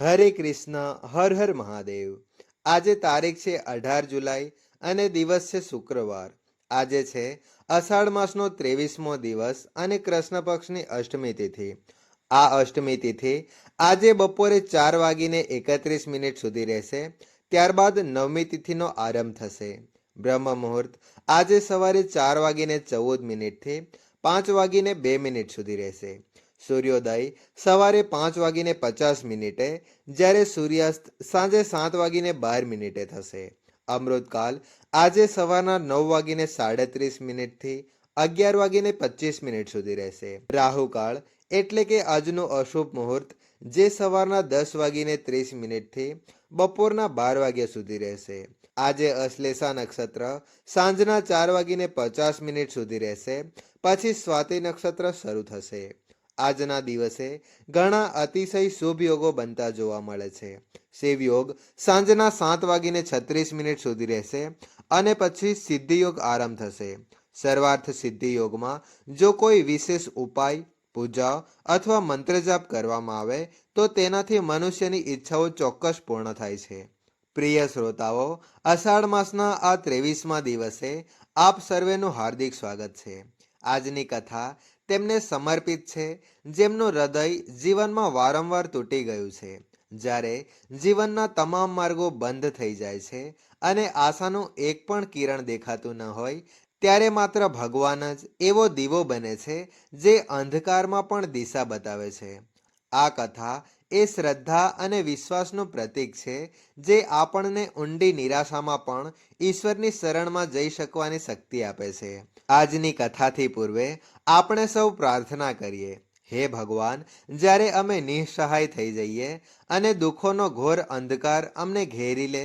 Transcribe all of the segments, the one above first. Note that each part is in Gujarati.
હરે કૃષ્ણ, હર હર મહાદેવ. આજે તારીખ છે અઢાર જુલાઈ અને દિવસ છે શુક્રવાર. આજે છે અષાઢ માસનો ત્રેવીસમો દિવસ અને કૃષ્ણ પક્ષની અષ્ટમી તિથિ. આ અષ્ટમી તિથિ આજે બપોરે ચાર વાગીને એકત્રીસ મિનિટ સુધી રહેશે, ત્યારબાદ નવમી તિથિનો આરંભ થશે. બ્રહ્મ મુહૂર્ત આજે સવારે ચાર વાગીને ચૌદ મિનિટથી પાંચ વાગીને બે મિનિટ સુધી રહેશે. સૂર્યોદય સવારે પાંચ વાગીને પચાસ મિનિટે, જ્યારે સૂર્યાસ્ત સાંજે સાત વાગીને બાર મિનિટે થશે. અમૃતકાલ આજે સવારના નવ વાગીને સાડત્રીસ મિનિટથી અગિયાર વાગીને પચીસ મિનિટ સુધી રહેશે. રાહુકાળ એટલે કે આજનું અશુભ મુહૂર્ત જે સવારના દસ વાગીને ત્રીસ મિનિટથી બપોરના બાર વાગ્યા સુધી રહેશે. આજે અશ્લેષા નક્ષત્ર સાંજના ચાર વાગીને પચાસ મિનિટ સુધી રહેશે. પછી સ્વાતિ નક્ષત્ર શરૂ થશે. આજના દિવસે ઘણા અતિશય શુભ યોગો બનતા જોવા મળે છે. શિવ યોગ સાંજના સાત વાગીને છત્રીસ મિનિટ સુધી રહેશે અને પછી સિદ્ધિ યોગ આરંભ થશે. સર્વાર્થ સિદ્ધિ યોગમાં જો કોઈ વિશેષ ઉપાય પૂજા અથવા મંત્ર જાપ કરવામાં આવે, તો તેનાથી મનુષ્યની ઈચ્છાઓ ચોક્કસ પૂર્ણ થાય છે. પ્રિય શ્રોતાઓ, અષાઢ માસના આ ત્રેવીસમાં દિવસે આપ સર્વેનું હાર્દિક સ્વાગત છે. આજની કથા તેમને સમર્પિત છે, જેમનું હૃદય જીવનમાં વારંવાર તૂટી ગયું છે. જ્યારે જીવનના તમામ માર્ગો બંધ થઈ જાય છે અને આશાનું એક પણ કિરણ દેખાતું ન હોય, ત્યારે માત્ર ભગવાન જ એવો દીવો બને છે, જે અંધકારમાં પણ દિશા બતાવે છે. આ કથા એ શ્રદ્ધા અને વિશ્વાસનું પ્રતીક છે, જે આપણને ઊંડી નિરાશામાં પણ ઈશ્વરની શરણમાં જઈ શકવાની શક્તિ આપે છે. આજની કથાથી પૂર્વે આપણે સૌ પ્રાર્થના કરીએ. હે ભગવાન, જ્યારે અમે નિઃસહાય થઈ જઈએ અને દુઃખોનો ઘોર અંધકાર અમને ઘેરી લે,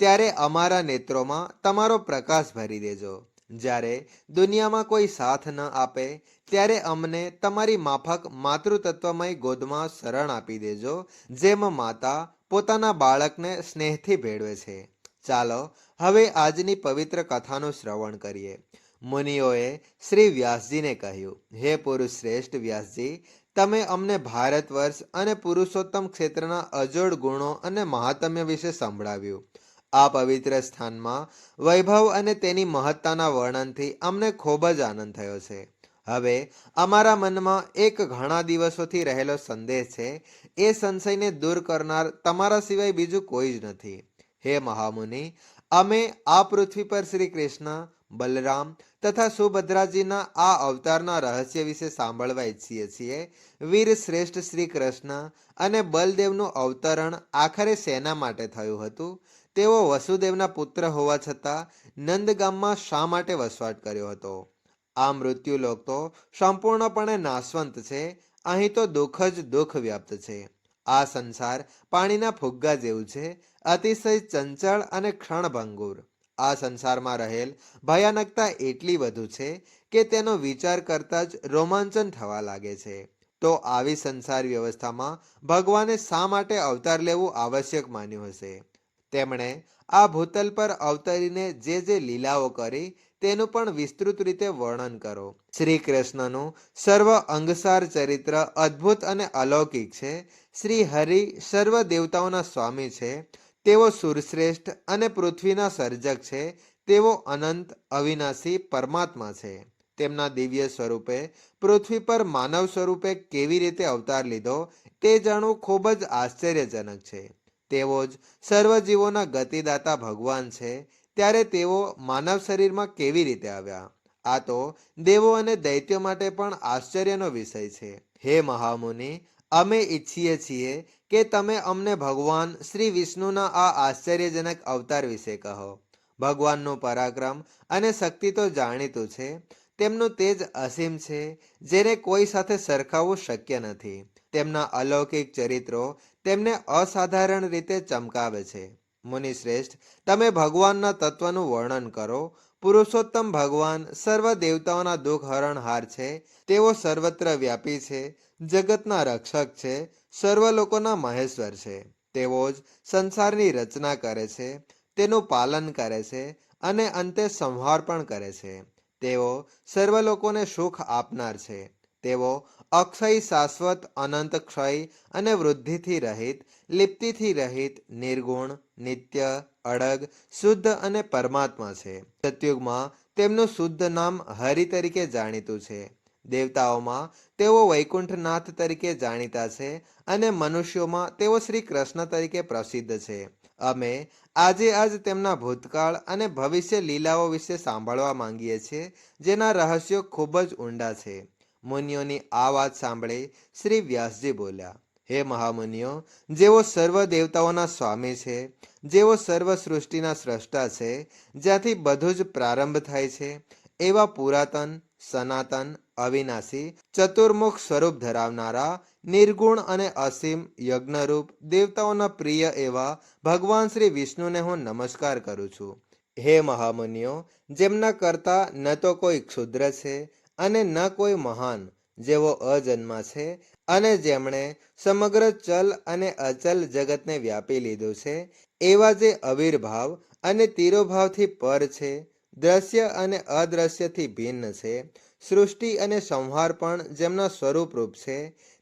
ત્યારે અમારા નેત્રોમાં તમારો પ્રકાશ ભરી દેજો. જ્યારે દુનિયામાં કોઈ સાથ ન આપે, ત્યારે અમને તમારી માફક માતૃતત્વમય ગોદમાં શરણ આપી દેજો, જેમ માતા પોતાના બાળકને સ્નેહથી ભેળવે છે. ચાલો હવે આજની પવિત્ર કથાનું શ્રવણ કરીએ. મુનિઓએ શ્રી વ્યાસજીને કહ્યું, હે પુરુષ શ્રેષ્ઠ વ્યાસજી, તમે અમને ભારત વર્ષ અને પુરુષોત્તમ ક્ષેત્રના અજોડ ગુણો અને મહાત્મ્ય વિશે સંભળાવ્યું. આ પવિત્ર સ્થાનમાં વૈભવ અને તેની મહત્તાના વર્ણનથી અમને ખૂબ જ આનંદ થયો છે. હવે, અમારા મનમાં એક ઘણા દિવસોથી રહેલો સંદેહ છે, એ સંશયને દૂર કરનાર તમારા સિવાય બીજું કોઈ જ નથી. હે મહામુનિ, અમે આ પૃથ્વી પર શ્રી કૃષ્ણ, બલરામ તથા સુભદ્રાજીના આ અવતારના રહસ્ય વિશે સાંભળવા ઈચ્છીએ છીએ. વીર શ્રેષ્ઠ શ્રી કૃષ્ણ અને બલદેવનું અવતરણ આખરે શેના માટે થયું હતું. તેઓ વસુદેવના પુત્ર હોવા છતાં નંદગામમાં શા માટે વસવાટ કર્યો હતો? આ મૃત્યુલોક તો સંપૂર્ણપણે નાશવંત છે, અહીં તો દુઃખ જ દુઃખ વ્યાપ્ત છે. આ સંસાર પાણીના ફુગ્ગા જેવું છે, અતિશય ચંચળ અને ક્ષણભંગુર. આ સંસારમાં રહેલ ભયાનકતા એટલી વધુ છે કે તેનો વિચાર કરતા જ રોમાંચન થવા લાગે છે. તો આવી સંસાર વ્યવસ્થામાં ભગવાને શા માટે અવતાર લેવું આવશ્યક માન્યું હશે? તેમણે આ ભૂતલ પર અવતરીને જે જે લીલાઓ કરી તેનું પણ વિસ્તૃત રીતે વર્ણન કરો. શ્રી કૃષ્ણનું સર્વ અંગસાર ચરિત્ર અદ્ભુત અને અલૌકિક છે. શ્રી હરિ સર્વ દેવતાઓના સ્વામી છે. તેઓ સુરશ્રેષ્ઠ અને પૃથ્વીના સર્જક છે. તેઓ અનંત અવિનાશી પરમાત્મા છે. તેમના દિવ્ય સ્વરૂપે પૃથ્વી પર માનવ સ્વરૂપે કેવી રીતે અવતાર લીધો તે જાણવું ખૂબ જ આશ્ચર્યજનક છે. તેઓ જ સર્વ જીવોના ગતિદાતા ભગવાન છે, ત્યારે તેઓ માનવ શરીરમાં કેવી રીતે આવ્યા? આ તો દેવો અને દૈત્યો માટે પણ આશ્ચર્યનો વિષય છે. હે મહામુનિ, અમે ઈચ્છીએ છીએ કે તમે અમને ભગવાન શ્રી વિષ્ણુના આ આશ્ચર્યજનક અવતાર વિશે કહો. ભગવાનનું પરાક્રમ અને શક્તિ તો જાણીતું છે, તેમનું તેજ અસીમ છે, જેને કોઈ સાથે સરખાવવું શક્ય નથી. તેમના અલૌકિક ચરિત્રો તેમને અસાધારણ રીતે ચમકાવે છે. મુનિ શ્રેષ્ઠ તમે ભગવાનના તત્વનું વર્ણન કરો. પુરુષોત્તમ ભગવાન સર્વ દેવતાઓના દુઃખ હરણહાર છે. તેઓ સર્વત્ર વ્યાપી છે. જગતના રક્ષક છે. સર્વ લોકોના મહેશ્વર છે. તેઓ જ સંસારની રચના કરે છે. તેનું પાલન કરે છે અને અંતે સંહાર પણ કરે છે. તેઓ સર્વ લોકોને સુખ આપનાર છે. તેઓ અક્ષય શાશ્વત, અનંત ક્ષય અને વૃદ્ધિથી રહિત, લિપ્તિથી રહિત, નિર્ગુણ, નિત્ય, અડગ, શુદ્ધ અને પરમાત્મા છે. સતયુગમાં તેમનું શુદ્ધ નામ હરિ તરીકે જાણીતું છે. દેવતાઓમાં તેઓ વૈકુંઠનાથ તરીકે જાણીતા છે અને મનુષ્યોમાં તેઓ શ્રી કૃષ્ણ તરીકે પ્રસિદ્ધ છે. અમે આજે આજ તેમના ભૂતકાળ અને ભવિષ્ય લીલાઓ વિશે સાંભળવા માંગીએ છીએ, જેના રહસ્યો ખૂબ જ ઊંડા છે. મુનિઓની આ વાત સાંભળી શ્રી વ્યાસજી બોલ્યા, હે મહામુનિઓ, જેઓ સર્વ દેવતાઓના સ્વામી છે, જેઓ સર્વ સૃષ્ટિના સ્રષ્ટા છે, જ્યાંથી બધું જ પ્રારંભ થાય છે, એવા પુરાતન, સનાતન, અવિનાશી, ચતુર્મુખ સ્વરૂપ ધરાવનારા, નિર્ગુણ અને અસીમ યજ્ઞરૂપ દેવતાઓના પ્રિય એવા ભગવાન શ્રી વિષ્ણુને હું નમસ્કાર કરું છું. હે મહામુનિઓ, જેમના કરતા ન તો કોઈ ક્ષુદ્ર છે અને ન કોઈ મહાન જેવો અજન્મા છે અને જેમણે સમગ્ર ચલ અને અચલ જગતને વ્યાપી લીધું છે, એવા જે અવિર્ભાવ અને તિરોભાવથી પર છે, દ્રશ્ય અને અદ્રશ્યથી ભિન્ન છે, સૃષ્ટિ અને સંહાર પણ જેમના સ્વરૂપરૂપ છે,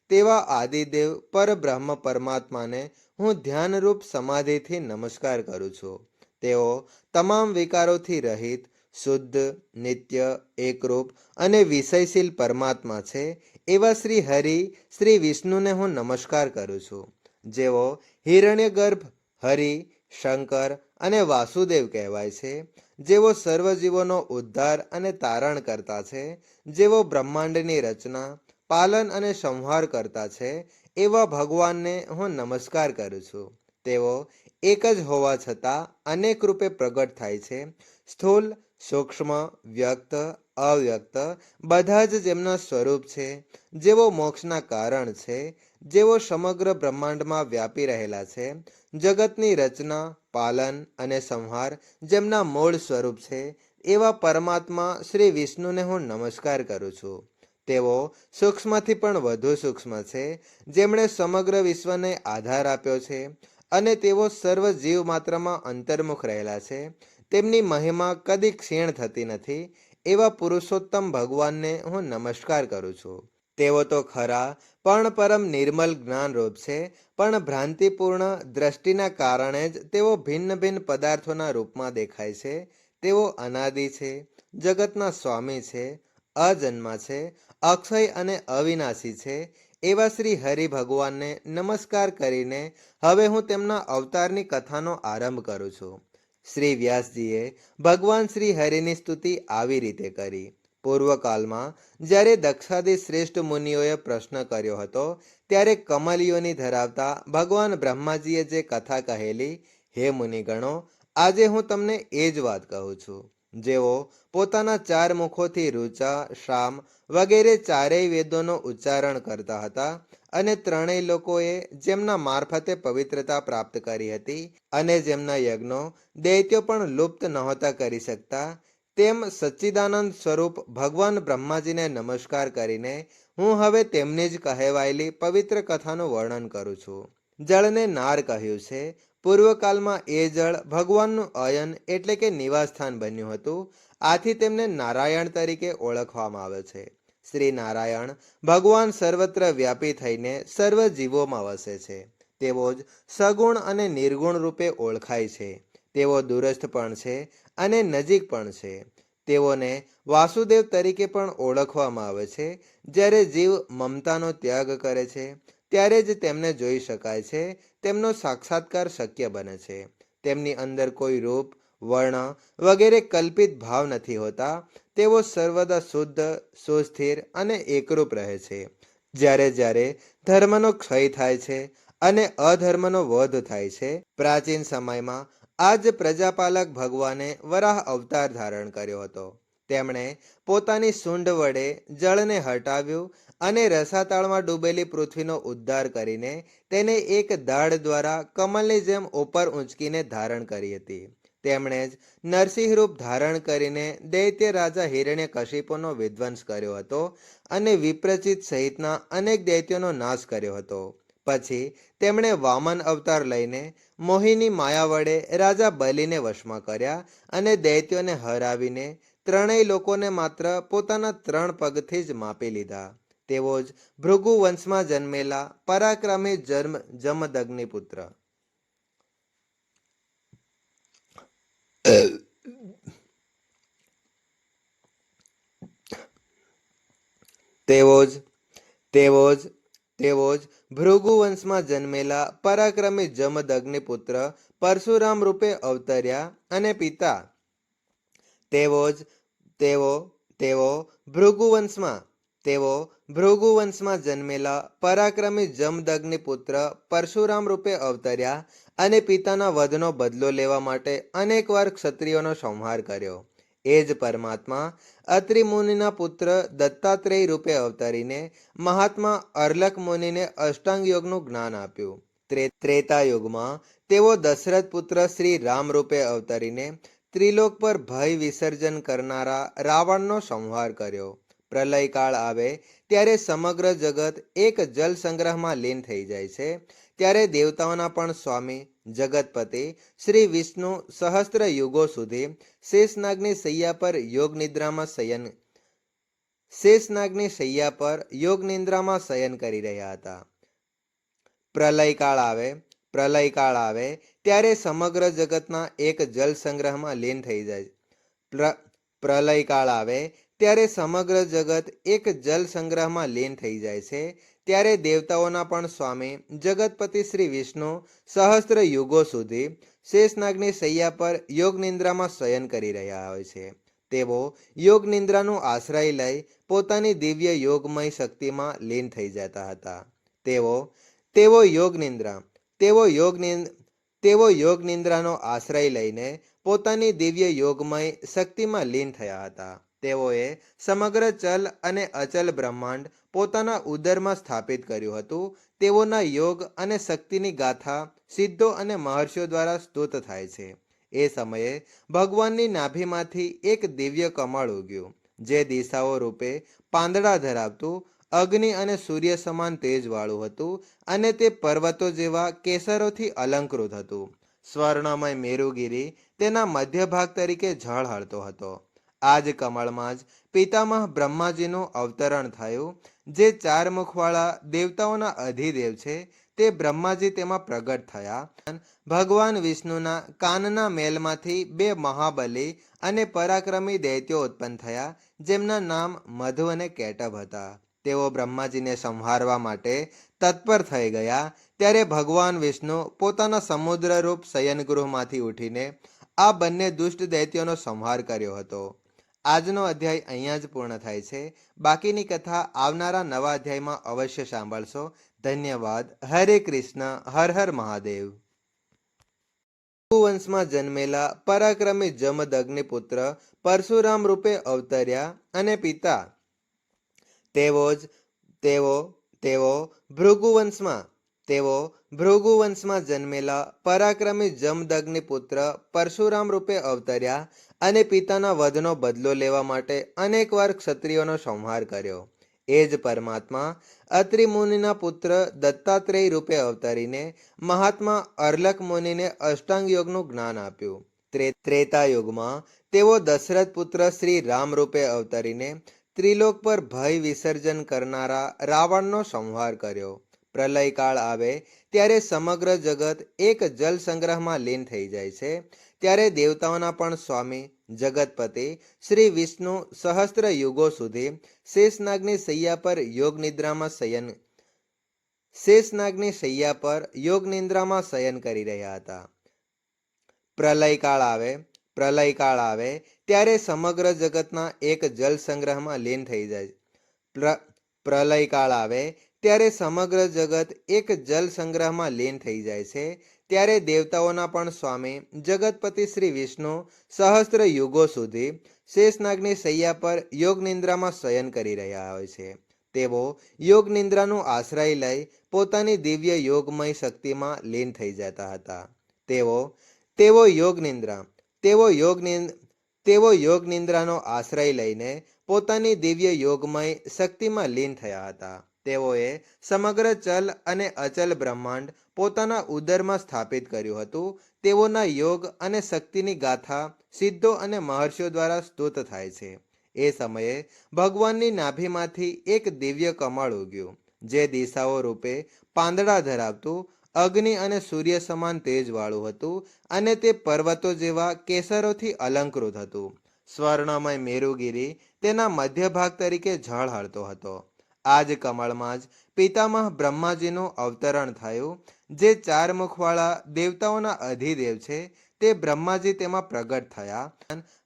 તેવા આદિદેવ પરબ્રહ્મ પરમાત્માને હું ધ્યાનરૂપ સમાધિથી નમસ્કાર કરું છું. તેઓ તમામ વિકારોથી રહિત શુદ્ધ, નિત્ય, એકરૂપ અને વિષયશીલ પરમાત્મા છે એવા શ્રી હરિ, શ્રી વિષ્ણુને હું નમસ્કાર કરું છું. જેઓ હિરણ્યગર્ભ, હરિ, શંકર અને વાસુદેવ કહેવાય છે. જેઓ સર્વજીવોનો ઉદ્ધાર અને તારણ કરતા છે. જેઓ બ્રહ્માંડની રચના, પાલન અને સંહાર કરતા છે એવા ભગવાનને હું નમસ્કાર કરું છું. તેઓ એક જ હોવા છતાં અનેક રૂપે પ્રગટ થાય છે. સ્થૂલ સૂક્ષ્મ, વ્યક્ત, અવ્યક્ત બધા જ જેમના સ્વરૂપ છે, જેઓ મોક્ષના કારણ છે, જેઓ સમગ્ર બ્રહ્માંડમાં વ્યાપી રહેલા છે, જગતની રચના, પાલન અને સંહાર જેમના મૂળ સ્વરૂપ છે, એવા પરમાત્મા શ્રી વિષ્ણુને હું નમસ્કાર કરું છું. તેઓ સૂક્ષ્મથી પણ વધુ સૂક્ષ્મ છે, જેમણે સમગ્ર વિશ્વને આધાર આપ્યો છે અને તેઓ સર્વ જીવ માત્રમાં અંતર્મુખ રહેલા છે તેમની મહિમા કદી ક્ષીણ થતી નથી, એવા પુરુષોત્તમ ભગવાનને હું નમસ્કાર કરું છું. તેઓ તો ખરા, પણ પરમ નિર્મલ જ્ઞાનરૂપ છે, પણ ભ્રાંતિપૂર્ણ દ્રષ્ટિના કારણે જ તેઓ ભિન્ન ભિન્ન પદાર્થોના રૂપમાં દેખાય છે. તેઓ અનાદિ છે, જગતના સ્વામી છે, અજન્મા છે, અક્ષય અને અવિનાશી છે. એવા શ્રી હરિ ભગવાનને નમસ્કાર કરીને હવે હું તેમના અવતારની કથાનો આરંભ કરું છું. શ્રી વ્યાસજીએ ભગવાન શ્રી હરિની સ્તુતિ આવી રીતે કરી. પૂર્વકાલમાં, જ્યારે દક્ષાદી શ્રેષ્ઠ મુનિઓએ પ્રશ્ન કર્યો હતો, ત્યારે કમલીઓની ધરાવતા ભગવાન બ્રહ્માજીએ જે કથા કહેલી, હે મુનિગણો, આજે હું તમને એ જ વાત કહું છું. જેઓ પોતાના ચાર મુખોથી ઋચા, શામ વગેરે ચારેય વેદોનો ઉચ્ચારણ કરતા હતા અને ત્રણેય લોકોએ જેમના મારફતે પવિત્રતા પ્રાપ્ત કરી હતી અને જેમના યજ્ઞો દૈત્યો પણ લુપ્ત નહોતા કરી શકતા, તેમ સચ્ચિદાનંદ સ્વરૂપ ભગવાન બ્રહ્માજીને નમસ્કાર કરીને હું હવે તેમની જ કહેવાયેલી પવિત્ર કથાનું વર્ણન કરું છું. જળને નાર કહ્યું છે પૂર્વકાળમાં એ જળ ભગવાનનું અયન એટલે કે નિવાસસ્થાન બન્યું હતું. આથી તેમને નારાયણ તરીકે ઓળખવામાં આવે છે. શ્રી નારાયણ ભગવાન સર્વત્ર વ્યાપી થઈને સર્વ જીવોમાં વસે છે. તેઓ જ સગુણ અને નિર્ગુણ રૂપે ઓળખાય છે. તેઓ દૂરસ્થ પણ છે અને નજીક પણ છે. તેઓને વાસુદેવ તરીકે પણ ઓળખવામાં આવે છે. જ્યારે જીવ મમતાનો ત્યાગ કરે છે ત્યારે જ તેમને જોઈ શકાય છે, તેમનો સાક્ષાત્કાર શક્ય બને છે. તેમની અંદર કોઈ રૂપ, વર્ણ વગેરે કલ્પિત ભાવ નથી હોતા, તેઓ સર્વદા શુદ્ધ, સુસ્થિર અને એકરૂપ રહે છે. જ્યારે જ્યારે ધર્મનો ક્ષય થાય છે અને અધર્મનો વધ થાય છે, પ્રાચીન સમયમાં આ જ પ્રજાપાલક ભગવાને વરાહ અવતાર ધારણ કર્યો હતો. તેમણે પોતાની સૂંઢ વડે જળને હટાવ્યું અને રસાતાળમાં ડૂબેલી પૃથ્વીનો ઉદ્ધાર કરીને તેને એક દાળ દ્વારા કમલની જેમ ઉપર ઊંચકીને ધારણ કરી હતી. તેમણે જ નરસિંહ રૂપ ધારણ કરીને દૈત્ય રાજા હિરણ્ય કશિપોનો વિધ્વંસ કર્યો હતો અને વિપ્રચિત સહિતના અનેક દૈત્યોનો નાશ કર્યો હતો. પછી તેમણે વામન અવતાર લઈને મોહિની માયા વડે રાજા બલિને વશમાં કર્યા અને દૈત્યોને હરાવીને ત્રણેય લોકોને માત્ર પોતાના ત્રણ પગથી જ માપી લીધા. તેવો જ ભૃગુવંશમાં જન્મેલા પરાક્રમી જન્મ જમદગ્નિ પુત્ર. તેવો જ, તેઓ જ તેઓ જ ભૃગુ વંશમાં જન્મેલા પરાક્રમી જમદગ્નિ પુત્ર પરશુરામ રૂપે અવતર્યા અને પિતા. તેવો જ, તેઓ તેઓ ભૃગુ વંશમાં તેઓ ભૃગુવંશમાં જન્મેલા પરાક્રમી જમદગ્નિ પુત્ર પરશુરામ રૂપે અવતર્યા અને પિતાના વધનો બદલો લેવા માટે અનેકવાર ક્ષત્રિયોનો સંહાર કર્યો. એ જ પરમાત્મા અત્રિ મુનિના પુત્ર દત્તાત્રેય રૂપે અવતરીને મહાત્મા અર્લક મુનિને અષ્ટાંગ યોગનું જ્ઞાન આપ્યું. ત્રે, ત્રેતા યુગમાં તેઓ દશરથ પુત્ર શ્રી રામ રૂપે અવતરીને ત્રિલોક પર ભય વિસર્જન કરનારા રાવણનો સંહાર કર્યો. પ્રલય કાળ આવે, ત્યારે સમગ્ર જગત એક જલ સંગ્રહમાં લીન થઈ જાય છે. ત્યારે દેવતાઓના પણ સ્વામી, જગતપતિ, શ્રી વિષ્ણુ સહસ્ત્ર યુગો સુધી શેષનાગની સૈયા પર યોગ નિદ્રામાં શયન, શેષનાગની સૈયા પર યોગ નિદ્રામાં શયન કરી રહ્યા હતા. પ્રલયકાળ આવે પ્રલયકાળ આવે, ત્યારે સમગ્ર જગતના એક જલ સંગ્રહમાં લીન થઈ જાય. પ્રલયકાળ પ્રલય કાળ આવે ત્યારે સમગ્ર જગત એક જલ સંગ્રહમાં લીન થઈ જાય છે. ત્યારે દેવતાઓના પણ સ્વામી, જગતપતિ શ્રી વિષ્ણુ, સહસ્ત્ર યુગો સુધી શેષનાગની સૈયા પર યોગ નિંદ્રામાં શયન કરી રહ્યા હોય છે. તેઓ યોગ નિંદ્રાનો આશ્રય લઈ પોતાની દિવ્ય યોગમય શક્તિમાં લીન થઈ જતા હતા. તેઓ તેઓ યોગ નિંદ્રા, તેઓ યોગ તેઓ યોગ નિંદ્રાનો આશ્રય લઈને પોતાની દિવ્ય યોગમય શક્તિમાં લીન થયા હતા. તેઓએ સમગ્ર ચલ અને અચલ બ્રહ્માંડ પોતાના ઉદરમાં સ્થાપિત કર્યું હતું. તેઓના યોગ અને શક્તિની ગાથા સિદ્ધો અને મહર્ષિઓ દ્વારા સ્તુત થાય છે. એ સમયે ભગવાનની નાભીમાંથી એક દિવ્ય કમળ ઉગ્યું, જે દિશાઓ રૂપે પાંદડા ધરાવતું, અગ્નિ અને સૂર્ય સમાન તેજવાળું હતું અને તે પર્વતો જેવા કેસરોથી અલંકૃત હતું. સ્વર્ણમય મેરુગીરી તેના મધ્ય ભાગ તરીકે ઝળહળતો હતો. આ જ કમળમાં જ પિતામહ બ્રહ્માજીનું અવતરણ થયું. જે ચાર મુખવાળા દેવતાઓના અધિદેવ છે, તે બ્રહ્માજી તેમાં પ્રગટ થયા. ભગવાન વિષ્ણુના કાનના મેલમાંથી બે મહાબલી અને પરાક્રમી દૈત્યો ઉત્પન્ન થયા, જેમના નામ મધુ અને કેટભ હતા. તેઓ બ્રહ્માજીને સંહારવા માટે તત્પર થઈ ગયા. ત્યારે ભગવાન વિષ્ણુ પોતાના સમુદ્રરૂપ શયનગૃહમાંથી ઉઠીને આ બંને દુષ્ટ દૈત્યોનો સંહાર કર્યો હતો. આજનો અધ્યાય અહીંયા જ પૂર્ણ થાય છે. બાકીની કથા આવનારા નવા અધ્યાયમાં અવશ્ય સાંભળશો. ધન્યવાદ. હરે કૃષ્ણ. હર હર મહાદેવ. વંશમાં જન્મેલા પરાક્રમી જમદગ્નિ પુત્ર પરશુરામ રૂપે અવતર્યા અને પિતા તેઓ જ તેઓ તેઓ ભૃગુ વંશમાં તેઓ ભૃગુ વંશમાં જન્મેલા પરાક્રમી જમદગ્નિ પુત્ર પરશુરામ રૂપે અવતર્યા અને પિતાના વધનો બદલો લેવા માટે અનેકવાર ક્ષત્રિયોનો સંહાર કર્યો. એ જ પરમાત્મા અત્રિ મુનિના પુત્ર દત્તાત્રેય રૂપે અવતરીને મહાત્મા અર્લક મુનિને અષ્ટાંગ યોગનું જ્ઞાન આપ્યું. ત્રે ત્રેતા યુગમાં તેઓ દશરથ પુત્ર શ્રી રામ રૂપે અવતરીને ત્રિલોક પર ભય વિસર્જન કરનારા રાવણનો સંહાર કર્યો. પ્રલય કાળ આવે ત્યારે સમગ્ર જગત એક જલ સંગ્રહમાં લીન થઈ જાય છે. ત્યારે દેવતાઓના પણ સ્વામી જગતપતિ શ્રી વિષ્ણુ સહસ્ત્ર યુગો સુધી શેષનાગની સૈયા પર યોગ નિદ્રામાં શયન શેષનાગની સૈયા પર યોગ નિદ્રામાં શયન કરી રહ્યા હતા. પ્રલયકાળ આવે પ્રલયકાળ આવે ત્યારે સમગ્ર જગતના એક જલ સંગ્રહમાં લીન થઈ જાય. પ્ર- પ્રલય કાળ આવે ત્યારે સમગ્ર જગત એક જલ સંગ્રહમાં લીન થઈ જાય છે. ત્યારે દેવતાઓના પણ સ્વામી, જગતપતિ શ્રી વિષ્ણુ, સહસ્ત્ર યુગો સુધી શેષનાગની સૈયા પર યોગ નિંદ્રામાં શયન કરી રહ્યા હોય છે. તેઓ યોગ નિંદ્રાનો આશ્રય લઈ પોતાની દિવ્ય યોગમય શક્તિમાં લીન થઈ જતા હતા. તેઓ તેઓ યોગ નિંદ્રા, તેઓ યોગ તેઓ યોગ નિંદ્રાનો આશ્રય લઈને પોતાની દિવ્ય યોગમય શક્તિમાં લીન થયા હતા. તેઓએ સમગ્ર ચલ અને અચલ બ્રહ્માંડ પોતાના ઉદરમાં સ્થાપિત કર્યું હતું. તેઓના યોગ અને શક્તિની ગાથા સિદ્ધો અને મહર્ષિઓ દ્વારા સ્તુત થાય છે. એ સમયે ભગવાનની નાભીમાંથી એક દિવ્ય કમળ ઉગ્યું. જે દિશાઓ રૂપે પાંદડા ધરાવતું, અગ્નિ અને સૂર્ય સમાન તેજવાળું હતું અને તે પર્વતો જેવા કેસરોથી અલંકૃત હતું. સ્વર્ણમય મેરુગીરી તેના મધ્ય ભાગ તરીકે ઝળહળતો હતો. આ જ કમળમાં જ પિતામહ બ્રહ્માજીનું અવતરણ થયું. જે ચાર મુખવાળા દેવતાઓના અધિદેવ છે, તે બ્રહ્માજી તેમાં પ્રગટ થયા.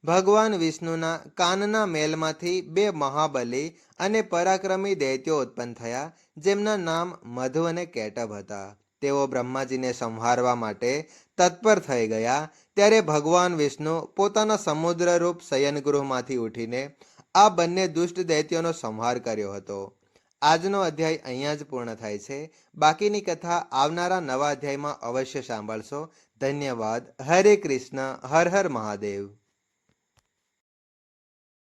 ભગવાન વિષ્ણુના કાનના મેલમાંથી બે મહાબલી અને પરાક્રમી દૈત્યો ઉત્પન્ન થયા, જેમના નામ મધુ અને કેટભ હતા. તેઓ બ્રહ્માજીને સંહારવા માટે તત્પર થઈ ગયા. ત્યારે ભગવાન વિષ્ણુ પોતાના સમુદ્રરૂપ શયનગૃહમાંથી ઉઠીને આ બંને દુષ્ટ દૈત્યોનો સંહાર કર્યો હતો. આજનો અધ્યાય અહીંયા જ પૂર્ણ થાય છે. બાકીની કથા આવનારા નવા અધ્યાયમાં અવશ્ય સાંભળશો. ધન્યવાદ. હરે કૃષ્ણ. હર હર મહાદેવ.